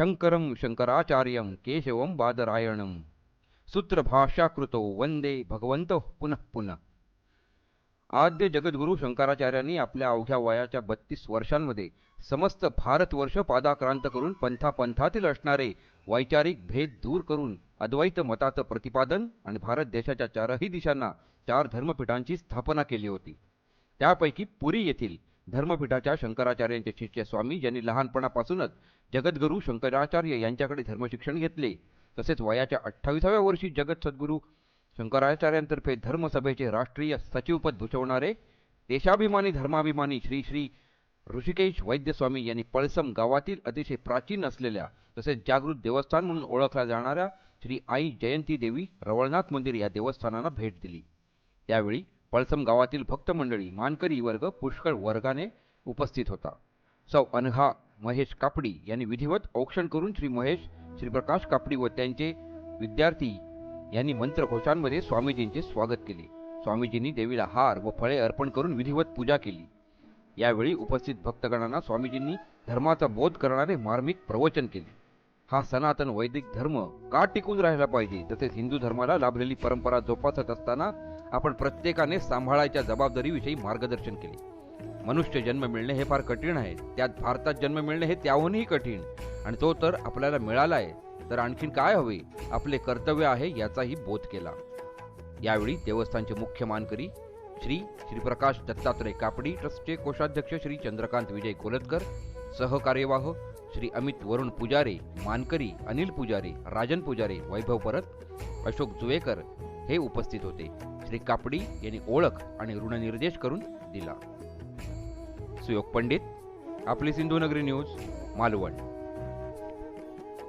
शंकरं शंकराचार्यं केशवं बादरायणं। सूत्रभाषाकृतो वंदे भगवंत पुनः पुनः। आद्य जगद्गुरू शंकराचार्यांनी आपल्या अवघ्या वयाच्या बत्तीस वर्षांमध्ये समस्त भारतवर्ष पादाक्रांत करून पंथापंथातील असणारे वैचारिक भेद दूर करून अद्वैत मताचं प्रतिपादन आणि भारत देशाच्या चारही दिशांना चार धर्मपीठांची स्थापना केली होती. त्यापैकी पुरी येथील धर्मपीठाच्या शंकराचार्यांचे शिष्य स्वामी ज्यांनी लहानपणापासूनच जगद्गुरू शंकराचार्य यांच्याकडे धर्मशिक्षण घेतले. तसेच वयाच्या अठ्ठावीसाव्या वर्षी जगत सद्गुरू शंकराचार्यांतर्फे धर्मसभेचे राष्ट्रीय सचिवपद भूषवणारे देशाभिमानी धर्माभिमानी श्री श्री ऋषिकेश वैद्यस्वामी यांनी पळसम गावातील अतिशय प्राचीन असलेल्या तसेच जागृत देवस्थान म्हणून ओळखल्या जाणाऱ्या श्री आई जयंती देवी रवळनाथ मंदिर या देवस्थानाला भेट दिली. त्यावेळी पळसम गावातील भक्त मंडळी मानकरी वर्ग पुष्कळ वर्गाने उपस्थित होता. सौ अनघा महेश कापडी यांनी विधिवत औक्षण करून श्री महेश श्रीप्रकाश कापडी व त्यांचे विद्यार्थी यांनी मंत्रघोषांमध्ये स्वामीजींचे स्वागत केले. स्वामीजींनी देवीला हार व फळे अर्पण करून विधिवत पूजा केली. यावेळी उपस्थित भक्तगणांना स्वामीजींनी धर्माचा बोध करणारे मार्मिक प्रवचन केले. हा सनातन वैदिक धर्म का टिकून राहिला पाहिजे? तसेच हिंदू धर्माला लाभलेली परंपरा जोपासत असताना आपण प्रत्येकाने सांभाळायच्या जबाबदारीविषयी मार्गदर्शन केले. मनुष्य जन्म मिळणे हे फार कठीण आहे. त्यात भारतात जन्म मिळणे हे त्याहूनही कठीण. आणि तो तर आपल्याला मिळाला आहे तर आणखीन काय हवे? आपले कर्तव्य आहे याचाही बोध केला. यावेळी देवस्थानचे मुख्य मानकरी श्री श्रीप्रकाश दत्तात्रय कापडी ट्रस्टचे कोषाध्यक्ष श्री चंद्रकांत विजय कोलतकर सहकार्यवाह श्री अमित वरुण पुजारे मानकरी अनिल पुजारे राजन पुजारे वैभव परत अशोक जुवेकर हे उपस्थित होते. श्री कापडी यांनी ओळख आणि ऋणनिर्देश करून दिला. सुयोग पंडित आपली सिंधुनगरी न्यूज मालवण.